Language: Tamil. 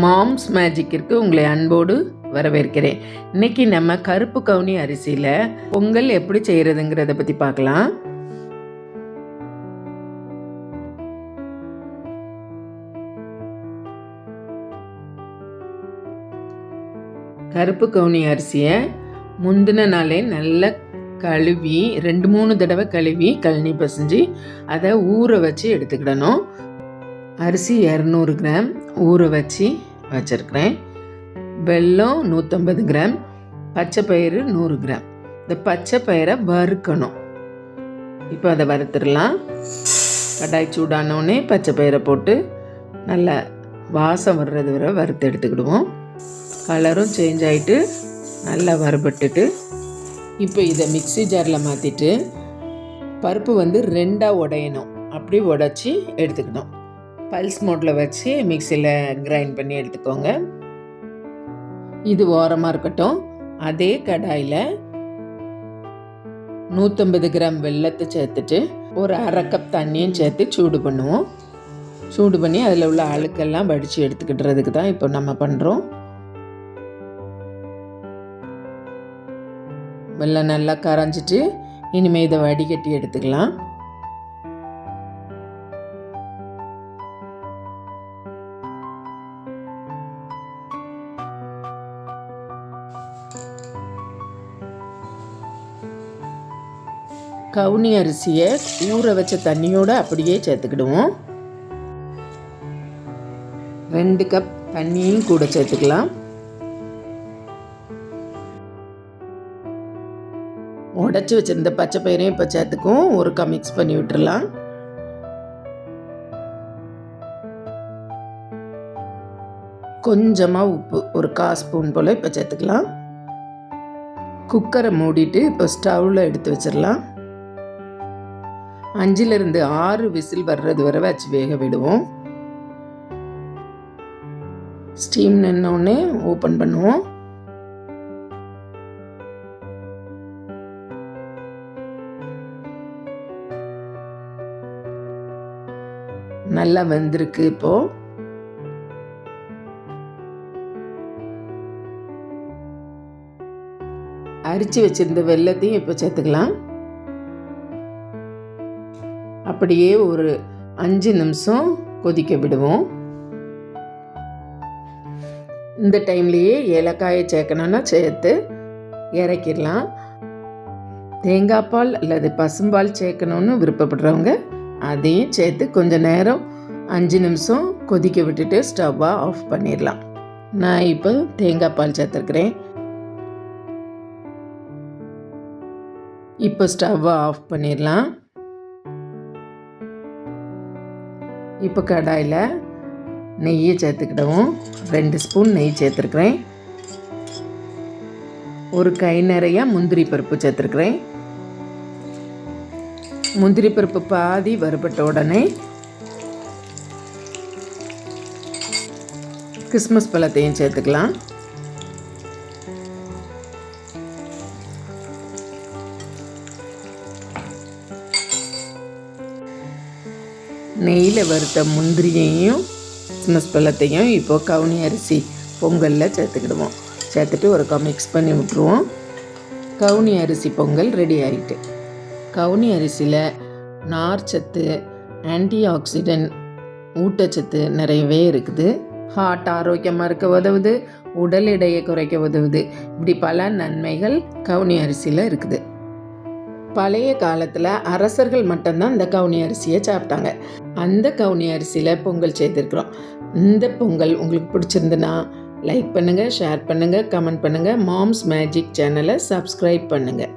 மாம்ஸ் மேஜிக்கிற்கு உங்களை அன்போடு வரவேற்கிறேன். இன்னைக்கு நம்ம கருப்பு கவுனி அரிசியில் பொங்கல் எப்படி செய்கிறதுங்கிறத பற்றி பார்க்கலாம். கருப்பு கவுனி அரிசியை முந்தின நாளே நல்லா கழுவி ரெண்டு மூணு தடவை கழுவி கழனி பசைஞ்சு அதை ஊற வச்சு எடுத்துக்கிடணும். அரிசி இரநூறு கிராம் ஊற வச்சு வச்சுருக்கிறேன். வெல்லம் நூற்றம்பது கிராம் பச்சை பயிறு நூறு கிராம். இந்த பச்சை பயிரை வறுக்கணும். இப்போ அதை வறுத்துடலாம். கடாய் சூடானோடனே பச்சை பயிரை போட்டு நல்லா வாசம் வர்றது வரை வறுத்து எடுத்துக்கிடுவோம். கலரும் சேஞ்ச் ஆகிட்டு நல்லா வறுபட்டுட்டு இப்போ இதை மிக்ஸி ஜாரில் மாற்றிட்டு பருப்பு வந்து ரெண்டாக உடையணும். அப்படி உடச்சி எடுத்துக்கணும் பல்ஸ் மோட்டில் வச்சு மிக்சியில் கிரைண்ட் பண்ணி எடுத்துக்கோங்க. இது ஓரமாக இருக்கட்டும். அதே கடாயில் நூற்றம்பது கிராம் வெல்லத்தை சேர்த்துட்டு ஒரு அரை கப் தண்ணியும் சேர்த்து சூடு பண்ணுவோம். சூடு பண்ணி அதில் உள்ள அழுக்கெல்லாம் வடித்து எடுத்துக்கிட்டுறதுக்கு தான் இப்போ நம்ம பண்ணுறோம் வெள்ளம் நல்லா கரைஞ்சிட்டு இனிமேல் இதை வடிகட்டி எடுத்துக்கலாம். கவுனி அரிசியை ஊற வச்ச தண்ணியோடு அப்படியே சேர்த்துக்கிடுவோம். ரெண்டு கப் தண்ணியும் கூட சேர்த்துக்கலாம். உடச்சி வச்சிருந்த பச்சை பயிரையும் இப்போ சேர்த்துக்கும் ஒருக்கா மிக்ஸ் பண்ணி விட்டுடலாம் கொஞ்சமாக உப்பு ஒரு கால் ஸ்பூன் போல் இப்போ சேர்த்துக்கலாம். குக்கரை மூடிட்டு இப்போ ஸ்டவ்வில் எடுத்து வச்சிடலாம் அஞ்சிலிருந்து ஆறு விசில் வர்றது வரை வச்சு வேக விடுவோம். ஸ்டீம் நின்னோடனே ஓப்பன் பண்ணுவோம். நல்லா வந்திருக்கு இப்போ. அரிச்சு வச்சிருந்த வெள்ளத்தையும் இப்போ சேர்த்துக்கலாம். அப்படியே ஒரு அஞ்சு நிமிஷம் கொதிக்க விடுவோம். இந்த டைம்லேயே ஏலக்காயை சேர்க்கணுன்னா சேர்த்து இறக்கிடலாம். தேங்காய் பால் அல்லது பசும்பால் சேர்க்கணுன்னு விருப்பப்படுறவங்க அதையும் சேர்த்து கொஞ்சம் நேரம் அஞ்சு நிமிஷம் கொதிக்க விட்டுட்டு ஸ்டவ்வாக ஆஃப் பண்ணிடலாம். நான் இப்போ தேங்காய் பால் சேர்த்துருக்குறேன். இப்போ ஸ்டவ்வை ஆஃப் பண்ணிடலாம். இப்போ கடாயில் நெய்யை சேர்த்துக்கிடவும். ரெண்டு ஸ்பூன் நெய் சேர்த்துருக்குறேன். ஒரு கை நிறைய முந்திரி பருப்பு சேர்த்துருக்குறேன். முந்திரி பருப்பு பாதி வறுபட்ட உடனே கிறிஸ்மஸ் பழத்தையும் சேர்த்துக்கலாம். நெய்யில் வறுத்த முந்திரியையும் கிறிஸ்மஸ் பழத்தையும் இப்போது கவுனி அரிசி பொங்கலில் சேர்த்துக்கிடுவோம். சேர்த்துட்டு ஒருக்கா மிக்ஸ் பண்ணி விட்ருவோம் கவுனி அரிசி பொங்கல் ரெடி ஆகிட்டு கவுனி அரிசியில் நார்ச்சத்து ஆன்டி ஆக்சிடென்ட் ஊட்டச்சத்து நிறையவே இருக்குது. ஹார்ட் ஆரோக்கியமாக இருக்க உதவுது. உடல் எடையை குறைக்க உதவுது. இப்படி பல நன்மைகள் கவுனி அரிசியில் இருக்குது. பழைய காலத்தில் அரசர்கள் மட்டும்தான் இந்த கவுனி அரிசியை சாப்பிட்டாங்க. அந்த கவுனி அரிசியில் பொங்கல் செய்திருக்கிறோம் இந்த பொங்கல் உங்களுக்கு பிடிச்சிருந்துன்னா லைக் பண்ணுங்கள் ஷேர் பண்ணுங்கள் கமெண்ட் பண்ணுங்கள் மாம்ஸ் மேஜிக் சேனலை சப்ஸ்கிரைப் பண்ணுங்கள்